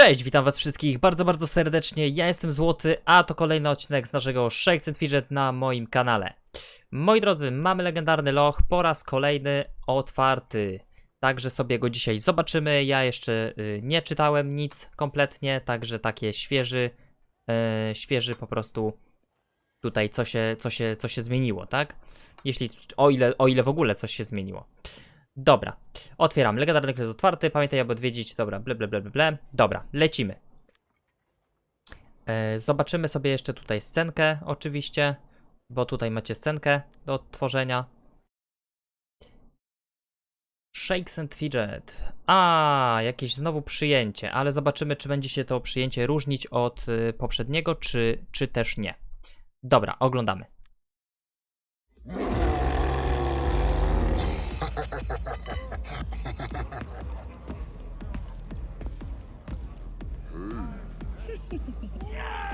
Cześć, witam was wszystkich bardzo, bardzo serdecznie. Ja jestem Złoty, a to kolejny odcinek z naszego Shakes and Fidget na moim kanale. Moi drodzy, mamy legendarny loch po raz kolejny otwarty. Także sobie go dzisiaj zobaczymy. Ja jeszcze y, nie czytałem nic kompletnie, także takie świeży, e, świeży po prostu tutaj co się, co się, co się zmieniło, tak? Jeśli, o ile, o ile w ogóle coś się zmieniło. Dobra, otwieram. Legendarny kres otwarty. Pamiętaj, aby odwiedzić. Dobra, ble, ble, ble, ble. Dobra, lecimy. E, zobaczymy sobie jeszcze tutaj scenkę, oczywiście, bo tutaj macie scenkę do odtworzenia. Shakes and Fidget. A, jakieś znowu przyjęcie, ale zobaczymy, czy będzie się to przyjęcie różnić od y, poprzedniego, czy, czy też nie. Dobra, oglądamy. yeah!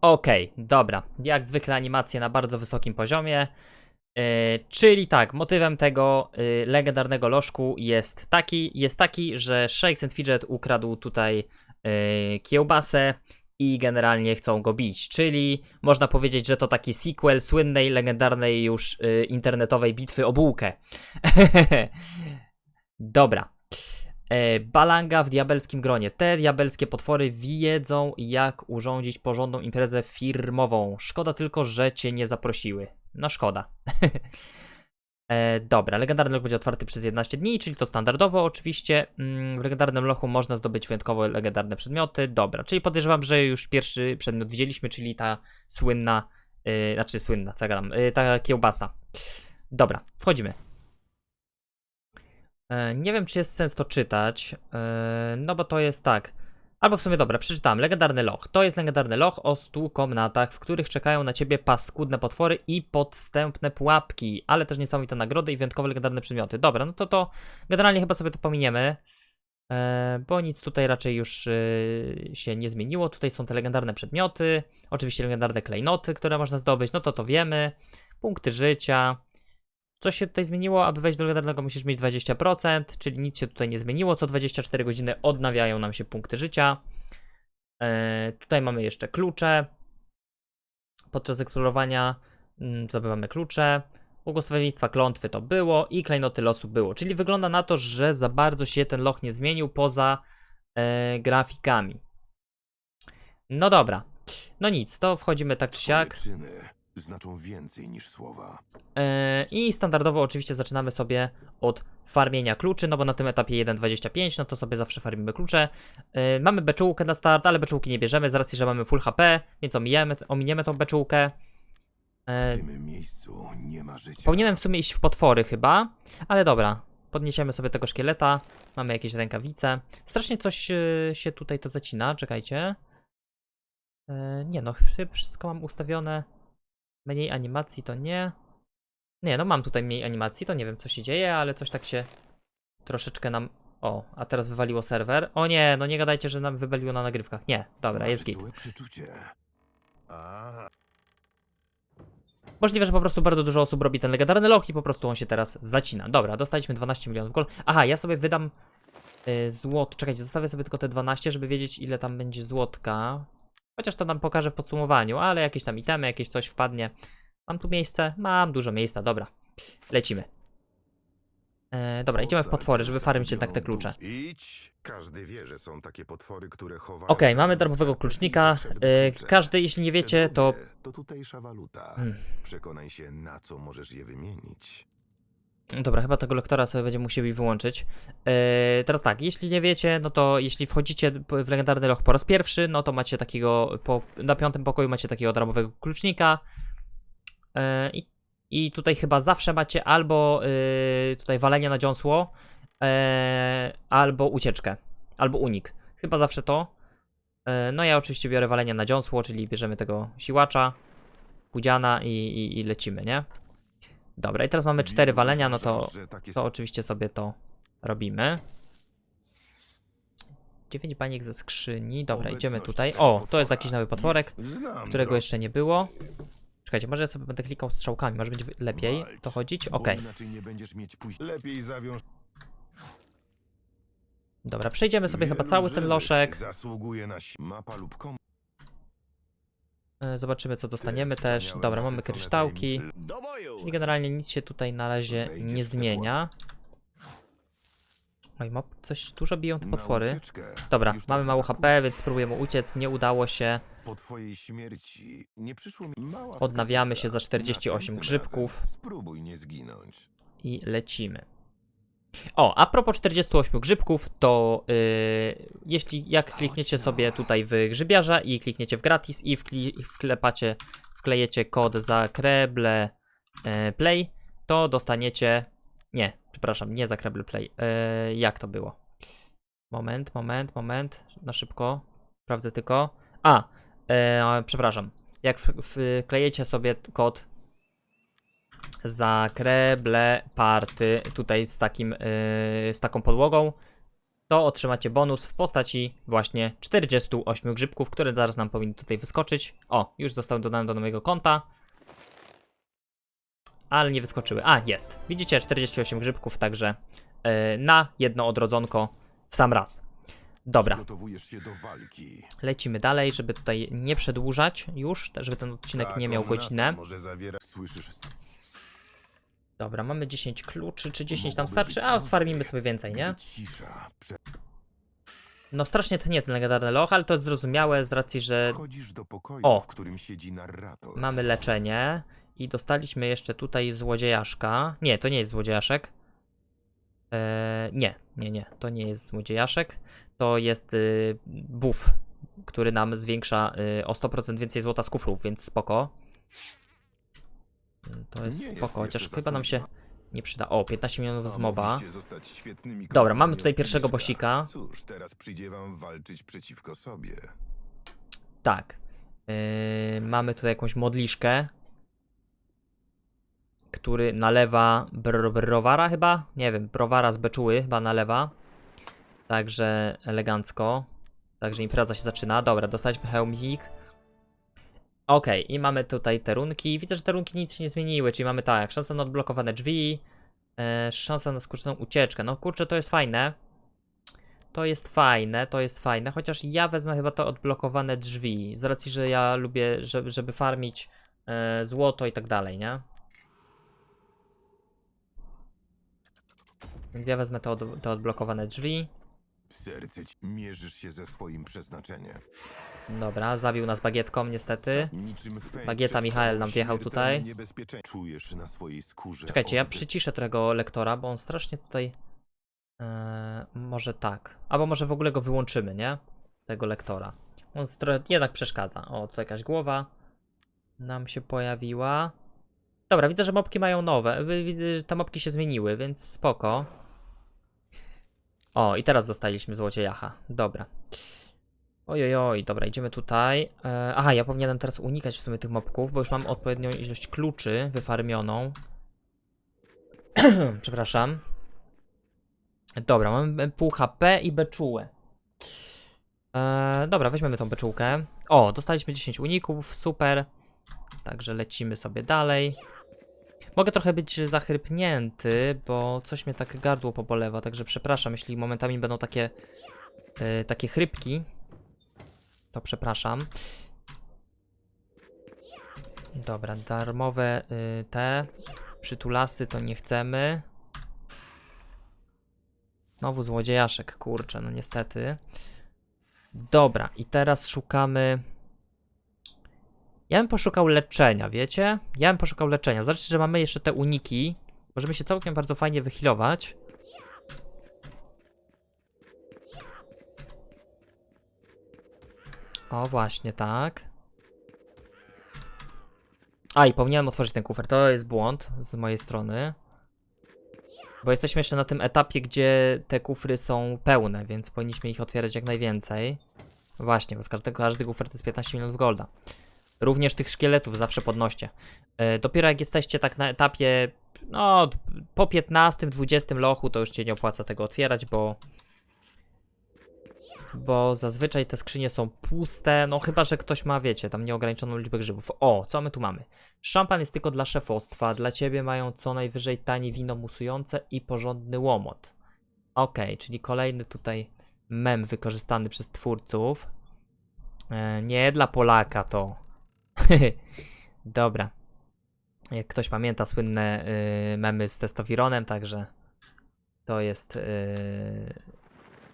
Okej, dobra. Jak zwykle animacje na bardzo wysokim poziomie. Yy, czyli tak, motywem tego yy, legendarnego lożku jest taki, jest taki, że Shakes and Fidget ukradł tutaj kiełbasę i generalnie chcą go bić. Czyli można powiedzieć, że to taki sequel słynnej, legendarnej już yy, internetowej bitwy o bułkę. Dobra. E, Balanga w diabelskim gronie. Te diabelskie potwory wiedzą, jak urządzić porządną imprezę firmową. Szkoda tylko, że cię nie zaprosiły. No szkoda. e, dobra, legendarny loch będzie otwarty przez 11 dni, czyli to standardowo oczywiście. Mm, w legendarnym lochu można zdobyć wyjątkowo legendarne przedmioty. Dobra, czyli podejrzewam, że już pierwszy przedmiot widzieliśmy, czyli ta słynna, e, znaczy słynna, co ja gadam, e, ta kiełbasa. Dobra, wchodzimy. E, Nie wiem, czy jest sens to czytać, e, no bo to jest tak. Albo w sumie dobra, przeczytałem. Legendarny loch. To jest legendarny loch o 100 komnatach, w których czekają na ciebie paskudne potwory i podstępne pułapki, ale też niesamowite nagrody i wyjątkowe legendarne przedmioty. Dobra, no to to generalnie chyba sobie to pominiemy, e, bo nic tutaj raczej już e, się nie zmieniło. Tutaj są te legendarne przedmioty, oczywiście legendarne klejnoty, które można zdobyć, no to to wiemy. Punkty życia. Co się tutaj zmieniło? Aby wejść do legendarnego musisz mieć 20%, czyli nic się tutaj nie zmieniło. Co 24 godziny odnawiają nam się punkty życia. E, tutaj mamy jeszcze klucze. Podczas eksplorowania mm, zdobywamy klucze. Błogosławieństwa klątwy to było i klejnoty losu było. Czyli wygląda na to, że za bardzo się ten loch nie zmienił poza e, grafikami. No dobra. No nic, to wchodzimy tak czy siak. Znaczą więcej niż słowa. Yy, I standardowo oczywiście zaczynamy sobie od farmienia kluczy, no bo na tym etapie 1.25, no to sobie zawsze farmimy klucze. Yy, mamy beczułkę na start, ale beczułki nie bierzemy z racji, że mamy full HP, więc omijamy, ominiemy tą beczułkę. W Yy, tym miejscu nie ma życia. powinienem w sumie iść w potwory chyba, ale dobra. Podniesiemy sobie tego szkieleta, mamy jakieś rękawice. Strasznie coś się tutaj to zacina, czekajcie. Nie no, chyba wszystko mam ustawione Mniej animacji to nie. Nie, no mam tutaj mniej animacji, to nie wiem co się dzieje, ale coś tak się troszeczkę nam... O, a teraz wywaliło serwer. O nie, no nie gadajcie, że nam wywaliło na nagrywkach. Nie, dobra, jest git. Złe przeczucie. A, Możliwe, że po prostu bardzo dużo osób robi ten legendarny loch i po prostu on się teraz zacina. Dobra, dostaliśmy 12 milionów gold. Aha, ja sobie wydam y, złot. Czekajcie, zostawię sobie tylko te 12, żeby wiedzieć ile tam będzie złotka. Chociaż to nam pokażę w podsumowaniu, ale jakieś tam itemy, jakieś coś wpadnie. Mam tu miejsce? Mam dużo miejsca, dobra. Lecimy. E, dobra, idziemy w potwory, żeby farmić jednak te klucze. Idź. Każdy wie, że są takie potwory, które chowają. Okej, się mamy darmowego klucznika. E, każdy, jeśli nie wiecie, to To tutejsza waluta. Hmm. Przekonaj się, na co możesz je wymienić. Dobra, chyba tego lektora sobie będziemy musieli wyłączyć. Eee, teraz tak, jeśli nie wiecie, no to jeśli wchodzicie w legendarny loch po raz pierwszy, no to macie takiego, po, na piątym pokoju macie takiego darmowego klucznika. Eee, i, tutaj chyba zawsze macie albo yy, tutaj walenie na dziąsło, eee, albo ucieczkę, albo unik. Chyba zawsze to. Eee, no ja oczywiście biorę walenie na dziąsło, czyli bierzemy tego siłacza, pudziana i, i, i lecimy, nie? Dobra, i teraz mamy cztery walenia, no to, takie to oczywiście sobie to robimy. 9 baniek ze skrzyni. Dobra, idziemy tutaj. O, to jest jakiś nowy potworek, którego jeszcze nie było. Czekajcie, może ja sobie będę klikał strzałkami, może być wy- lepiej to chodzić? Okej, zawiąż. dobra, przejdziemy sobie chyba cały ten loszek. Zobaczymy co dostaniemy Te też. Dobra, mamy kryształki. Czyli generalnie nic się tutaj na razie nie zmienia. Oj, mop, coś dużo biją te potwory. Dobra, mamy mało HP, więc spróbujemy uciec. Nie udało się. Po twojej śmierci nie przyszło mi mała Odnawiamy się za 48 Następnym grzybków. Spróbuj nie zginąć. i lecimy. O, a propos 48 grzybków, to yy, jeśli jak klikniecie sobie tutaj w grzybiarza i klikniecie w gratis i wkli, wklepacie, wklejecie kod za kreble e, play, to dostaniecie, nie, przepraszam, nie za kreble play, e, jak to było? Moment, moment, moment, na szybko, sprawdzę tylko, a, e, przepraszam, jak wklejecie sobie kod za kreble party tutaj z takim yy, z taką podłogą to otrzymacie bonus w postaci właśnie 48 grzybków, które zaraz nam powinny tutaj wyskoczyć. O, już zostały dodane do nowego konta. Ale nie wyskoczyły. A, jest. Widzicie 48 grzybków, także yy, na jedno odrodzonko w sam raz. Dobra, Przygotowujesz się do walki. lecimy dalej, żeby tutaj nie przedłużać już, żeby ten odcinek nie miał godzinę. Dobra, mamy 10 kluczy, czy 10 nam Mogłoby starczy? A, sfarmimy sobie więcej, nie? No strasznie tnie ten legendarny loch, ale to jest zrozumiałe z racji, że O. mamy leczenie i dostaliśmy jeszcze tutaj złodziejaszka. Nie, to nie jest złodziejaszek. Eee, nie, nie, nie, to nie jest złodziejaszek. To jest y, buff, który nam zwiększa y, o 100% więcej złota z kufrów, więc spoko. To jest Nie jest spoko, jeszcze chociaż chyba nam się nie przyda. O, 15 milionów z moba. Dobra, mamy tutaj pierwszego bosika. Cóż, teraz przyjdzie wam walczyć przeciwko sobie. Tak. Yy, mamy tutaj jakąś modliszkę, który nalewa br browara chyba? Nie wiem, browara z beczuły chyba nalewa. Także elegancko. Także impreza się zaczyna. Dobra, dostaliśmy hełmik. Okej, i mamy tutaj te runki. Widzę, że te runki nic się nie zmieniły, czyli mamy tak, szansa na odblokowane drzwi, e, szansa na skuteczną ucieczkę. No kurczę, to jest fajne. To jest fajne, to jest fajne, chociaż ja wezmę chyba to odblokowane drzwi, z racji, że ja lubię, żeby, żeby farmić e, złoto i tak dalej, nie? Więc ja wezmę te, od, te odblokowane drzwi. Serce ci mierzysz się ze swoim przeznaczeniem. Dobra, zabił nas bagietką niestety. Niczym Feń Bagieta Michael nam wjechał tutaj. Czujesz na swojej skórze. Czekajcie, ja oddech przyciszę tego lektora, bo on strasznie tutaj... E, może tak. Albo może w ogóle go wyłączymy, nie? Tego lektora. On jednak przeszkadza. O, tutaj jakaś głowa nam się pojawiła. Dobra, widzę, że mopki mają nowe. Widzę, że te mopki się zmieniły, więc spoko. O, i teraz dostaliśmy złociejacha. Dobra. Oj, oj, dobra, idziemy tutaj. E, aha, ja powinienem teraz unikać w sumie tych mobków, bo już mam odpowiednią ilość kluczy wyfarmioną. Przepraszam. Dobra, mamy pół HP i beczułę. E, dobra, weźmiemy tą beczułkę. O, dostaliśmy 10 uników, super. Także lecimy sobie dalej. Mogę trochę być zachrypnięty, bo coś mnie tak gardło pobolewa, także przepraszam, jeśli momentami będą takie, e, takie chrypki, to przepraszam. Dobra, darmowe y, te przytulasy to nie chcemy. Znowu złodziejaszek, kurczę, no niestety. Dobra, i teraz szukamy. Ja bym poszukał leczenia, wiecie? Ja bym poszukał leczenia. Zobaczcie, że mamy jeszcze te uniki. Możemy się całkiem bardzo fajnie wychilować. O, właśnie, tak. A, i powinienem otworzyć ten kufer. To jest błąd z mojej strony. Bo jesteśmy jeszcze na tym etapie, gdzie te kufry są pełne, więc powinniśmy ich otwierać jak najwięcej. Właśnie, bo z każdego, każdy kufer to jest 15 milionów golda. Również tych szkieletów zawsze podnoście. E, dopiero jak jesteście tak na etapie, no, po 15-20 lochu, to już cię nie opłaca tego otwierać, bo bo zazwyczaj te skrzynie są puste, no chyba, że ktoś ma, wiecie, tam nieograniczoną liczbę grzybów. O, co my tu mamy? Szampan jest tylko dla szefostwa, dla ciebie mają co najwyżej tanie wino musujące i porządny łomot. Okej, czyli kolejny tutaj mem wykorzystany przez twórców. E, nie dla Polaka to. Dobra. Jak ktoś pamięta słynne y, memy z testowironem, także to jest y,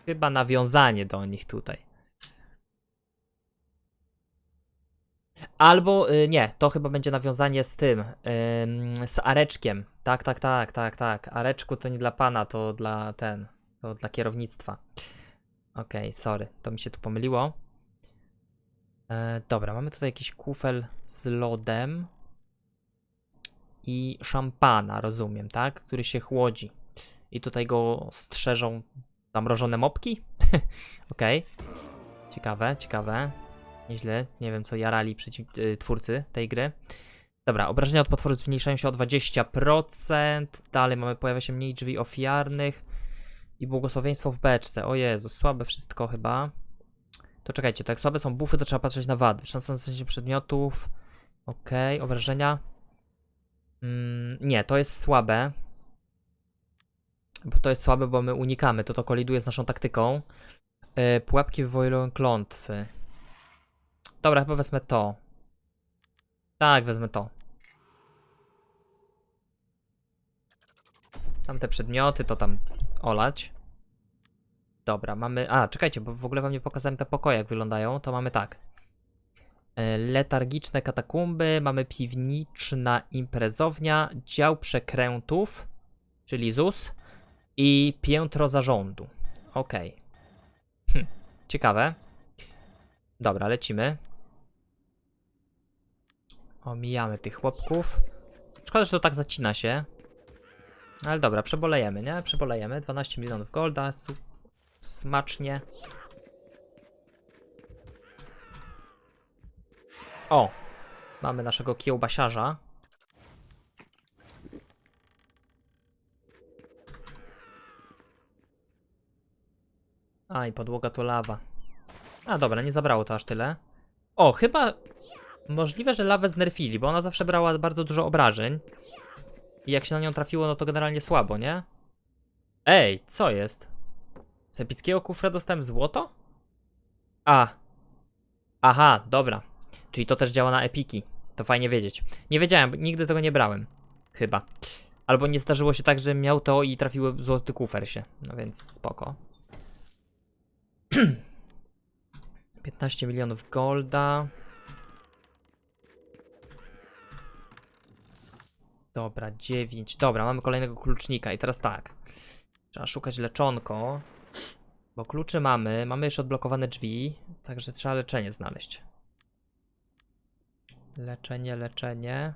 chyba nawiązanie do nich tutaj. Albo y, nie, to chyba będzie nawiązanie z tym, ym, z Areczkiem. Tak, tak, tak, tak, tak. Areczku to nie dla pana, to dla ten, to dla kierownictwa. Okej, sorry, to mi się tu pomyliło. E, dobra, mamy tutaj jakiś kufel z lodem i szampana, rozumiem, tak? Który się chłodzi. I tutaj go strzeżą zamrożone mopki? Okej. Ciekawe, ciekawe. Nieźle. Nie wiem, co jarali przeciw, y, twórcy tej gry. Dobra, obrażenia od potworu zmniejszają się o 20%. Dalej mamy, pojawia się mniej drzwi ofiarnych. I błogosławieństwo w beczce. O Jezu, słabe wszystko chyba. To czekajcie, to jak słabe są bufy, to trzeba patrzeć na wady. Szansa na sensie przedmiotów. Okej, obrażenia. Mm, nie, to jest słabe. Bo to jest słabe, bo my unikamy. To to koliduje z naszą taktyką. Yy, pułapki wywołują klątwy. Dobra, chyba wezmę to. Tak, wezmę to. Tamte przedmioty to tam olać. Dobra, mamy. A, czekajcie, bo w ogóle wam nie pokazałem te pokoje, jak wyglądają. To mamy tak. E, Letargiczne katakumby, mamy piwniczna imprezownia, dział przekrętów, czyli ZUS i piętro zarządu. Okej. Hm, ciekawe. Dobra, lecimy. Omijamy tych chłopków. Szkoda, że to tak zacina się. Ale dobra, przebolejemy, nie? Przebolejemy. 12 milionów golda. Smacznie. O! Mamy naszego kiełbasiarza. A, i podłoga to lawa. A, dobra, nie zabrało to aż tyle. O, chyba możliwe, że lawę znerfili, bo ona zawsze brała bardzo dużo obrażeń. I jak się na nią trafiło, no to generalnie słabo, nie? Ej, co jest? Z epickiego kufra dostałem złoto? A. Aha, dobra. Czyli to też działa na epiki. To fajnie wiedzieć. Nie wiedziałem, nigdy tego nie brałem. Chyba. Albo nie zdarzyło się tak, że miał to i trafiły złoty kufer się. No więc spoko. 15 milionów golda. Dobra, 9. Dobra, mamy kolejnego klucznika i teraz tak. Trzeba szukać leczonko. Bo kluczy mamy, mamy jeszcze odblokowane drzwi, także trzeba leczenie znaleźć. Leczenie, leczenie.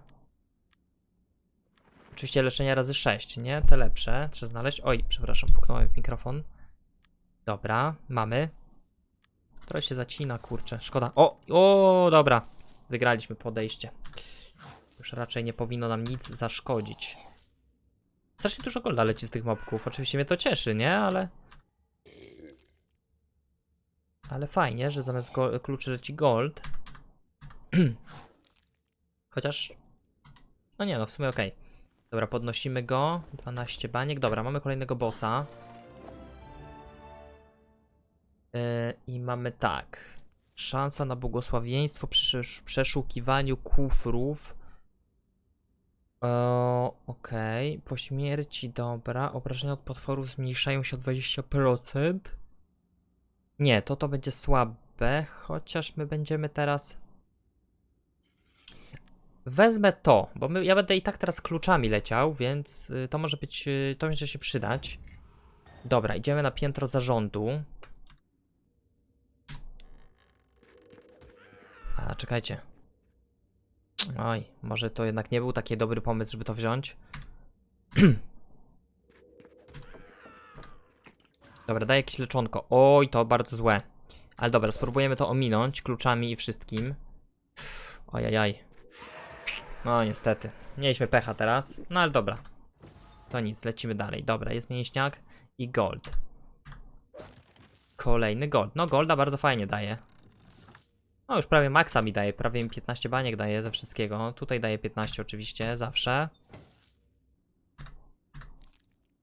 Oczywiście leczenie razy 6, nie? Te lepsze. Trzeba znaleźć. Oj, przepraszam, puknąłem mikrofon. Dobra, mamy. Trochę się zacina, kurczę. Szkoda. O, o, dobra. Wygraliśmy podejście. Już raczej nie powinno nam nic zaszkodzić. Strasznie dużo golda leci z tych mobków. Oczywiście mnie to cieszy, nie? Ale... Ale fajnie, że zamiast kluczy leci gold. Chociaż... No nie, no w sumie okej. Dobra, podnosimy go. 12 baniek. Dobra, mamy kolejnego bossa. Yy, I mamy tak. Szansa na błogosławieństwo przy przesz- przeszukiwaniu kufrów. O, Okej. Po śmierci, dobra. Obrażenia od potworów zmniejszają się o 20%. Nie, to to będzie słabe, chociaż my będziemy teraz... Wezmę to, bo my, ja będę i tak teraz kluczami leciał, więc y, to może być, y, to może się przydać. Dobra, idziemy na piętro zarządu. A, czekajcie. Oj, może to jednak nie był taki dobry pomysł, żeby to wziąć. Dobra, daj jakieś leczonko. Oj, to bardzo złe. Ale dobra, spróbujemy to ominąć kluczami i wszystkim. Ojajaj. No niestety. Mieliśmy pecha teraz. No ale dobra. To nic, lecimy dalej. Dobra, jest mięśniak i gold. Kolejny gold. No golda bardzo fajnie daje. No już prawie maksa mi daje, prawie mi 15 baniek daje ze wszystkiego. Tutaj daje 15 oczywiście, zawsze.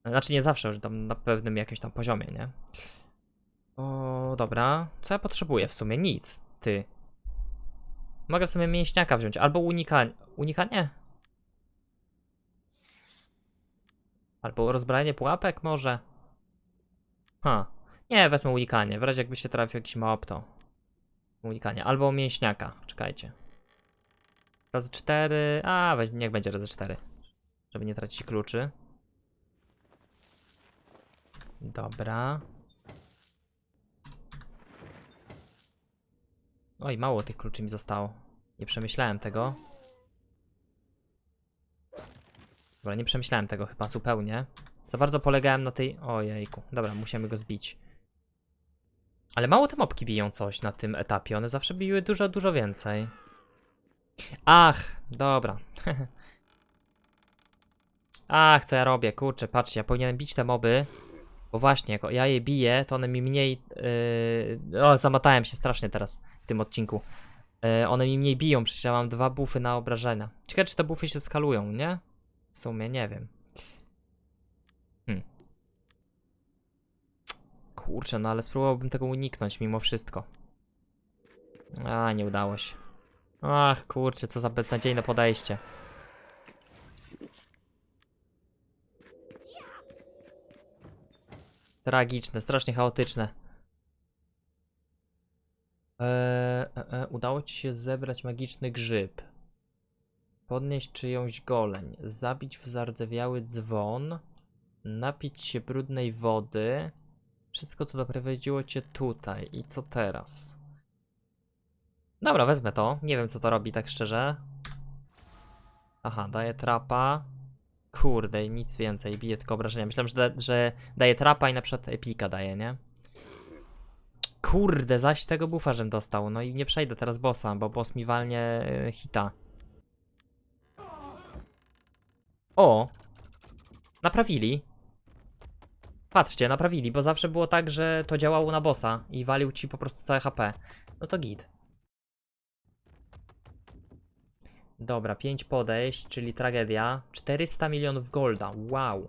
Znaczy nie zawsze, że tam na pewnym jakimś tam poziomie, nie? O, dobra. Co ja potrzebuję w sumie? Nic. Ty. Mogę w sumie mięśniaka wziąć, albo unikanie. Unikanie? Albo rozbrajanie pułapek może? Ha. Nie, wezmę unikanie. W razie jakby się trafił jakiś małp, to unikanie. Albo mięśniaka. Czekajcie. Razy 4. A, weź, niech będzie razy 4. Żeby nie tracić kluczy. Dobra. Oj, mało tych kluczy mi zostało. Nie przemyślałem tego. Dobra, nie przemyślałem tego chyba zupełnie. Za bardzo polegałem na tej... Ojejku. Dobra, musimy go zbić. Ale mało te mopki biją coś na tym etapie. One zawsze biły dużo, dużo więcej. Ach, dobra. Ach, co ja robię? Kurczę, patrzcie, ja powinienem bić te moby. Bo właśnie, jak ja je biję, to one mi mniej. Yy... O, zamatałem się strasznie teraz w tym odcinku. Yy, one mi mniej biją, przecież ja mam dwa buffy na obrażenia. Ciekawe, czy te buffy się skalują, nie? W sumie nie wiem. Hmm. Kurczę, no ale spróbowałbym tego uniknąć mimo wszystko. A, nie udało się. Ach, kurczę, co za beznadziejne podejście. Tragiczne, strasznie chaotyczne. Eee, e, udało ci się zebrać magiczny grzyb. Podnieść czyjąś goleń. Zabić w zardzewiały dzwon. Napić się brudnej wody. Wszystko to doprowadziło cię tutaj. I co teraz? Dobra, wezmę to. Nie wiem, co to robi, tak szczerze. Aha, daje trapa. Kurde, nic więcej. Bije tylko obrażenia. Myślałem, że, da, że daje trapa i na przykład epika daje, nie? Kurde, zaś tego buffa żem dostał. No i nie przejdę teraz bossa, bo boss mi walnie e, hita. O! Naprawili. Patrzcie, naprawili, bo zawsze było tak, że to działało na bossa i walił ci po prostu całe HP. No to git. Dobra, 5 podejść, czyli tragedia. 400 milionów golda, wow.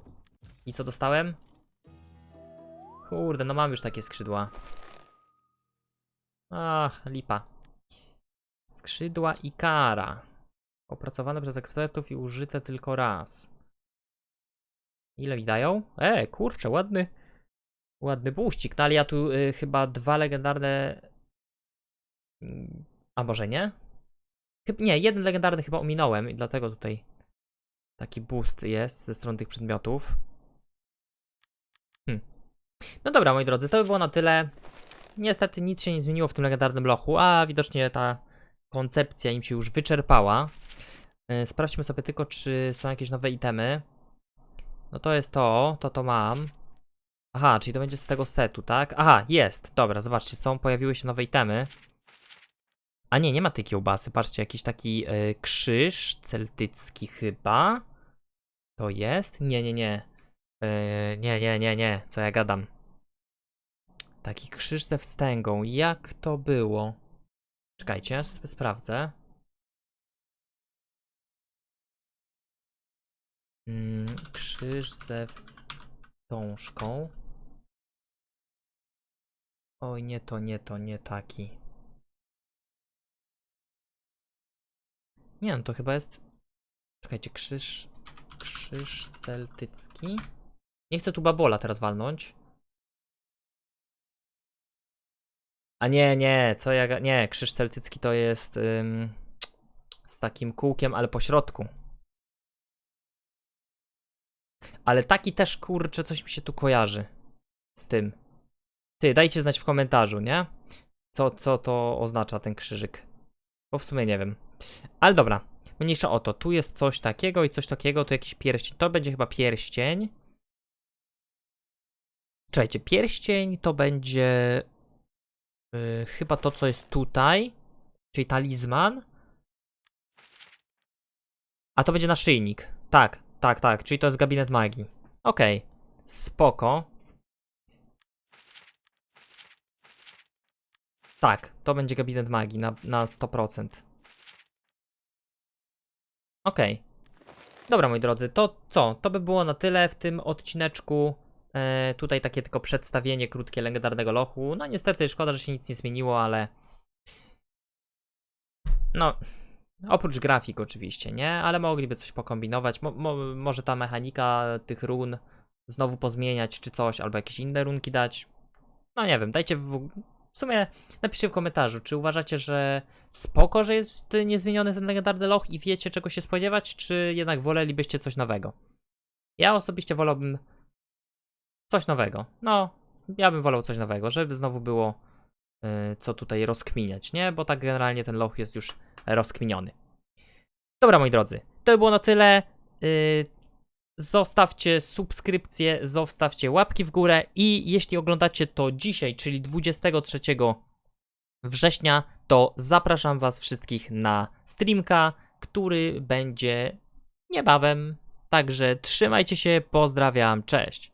I co dostałem? Kurde, no mam już takie skrzydła. Ach, lipa. Skrzydła Ikara. Opracowane przez ekspertów i użyte tylko raz. Ile mi dają? E, kurczę, ładny. Ładny buścik. No ale ja tu y, chyba dwa legendarne. Mm, A może nie? Chyb nie, jeden legendarny chyba ominąłem i dlatego tutaj taki boost jest ze strony tych przedmiotów. Hmm. No dobra, moi drodzy, to by było na tyle. Niestety nic się nie zmieniło w tym legendarnym lochu, a widocznie ta koncepcja im się już wyczerpała. Yy, Sprawdźmy sobie tylko, czy są jakieś nowe itemy. No to jest to, to to mam. Aha, czyli to będzie z tego setu, tak? Aha, jest. Dobra, zobaczcie, są, pojawiły się nowe itemy. A nie, nie ma tej kiełbasy. Patrzcie, jakiś taki y, krzyż celtycki chyba. To jest? Nie, nie, nie. Y, nie, nie, nie, nie. Co ja gadam? Taki krzyż ze wstęgą. Jak to było? Czekajcie, sp- sprawdzę. Mm, krzyż ze wstążką. Oj, nie to, nie to, nie taki. Nie no, to chyba jest... Czekajcie, krzyż... Krzyż celtycki? Nie chcę tu babola teraz walnąć. A nie, nie, co ja... Nie, krzyż celtycki to jest... Ym, z takim kółkiem, ale po środku. Ale taki też, kurczę, coś mi się tu kojarzy z tym. Ty, dajcie znać w komentarzu, nie? Co, co to oznacza ten krzyżyk. Bo w sumie nie wiem. Ale dobra, mniejsza o to. Tu jest coś takiego i coś takiego, tu jakiś pierścień. To będzie chyba pierścień. Czekajcie, pierścień to będzie yy, chyba to, co jest tutaj, czyli talizman. A to będzie naszyjnik. Tak, tak, tak, czyli to jest gabinet magii. Okej, spoko. Tak, to będzie gabinet magii na, na 100%. Okej. Dobra, moi drodzy, to co? To by było na tyle w tym odcineczku. E, tutaj takie tylko przedstawienie krótkie legendarnego lochu. No niestety szkoda, że się nic nie zmieniło, ale... No, oprócz grafik oczywiście, nie? Ale mogliby coś pokombinować. Mo, mo, może ta mechanika tych run znowu pozmieniać czy coś, albo jakieś inne runki dać. No nie wiem, dajcie w, w sumie napiszcie w komentarzu, czy uważacie, że spoko, że jest niezmieniony ten legendarny loch i wiecie czego się spodziewać, czy jednak wolelibyście coś nowego? Ja osobiście wolałbym coś nowego. No, ja bym wolał coś nowego, żeby znowu było co tutaj rozkminiać, nie? Bo tak generalnie ten loch jest już rozkminiony. Dobra, moi drodzy, to by było na tyle. Y, Zostawcie subskrypcję, zostawcie łapki w górę i jeśli oglądacie to dzisiaj, czyli 23 września, to zapraszam Was wszystkich na streamka, który będzie niebawem. Także trzymajcie się, pozdrawiam, cześć.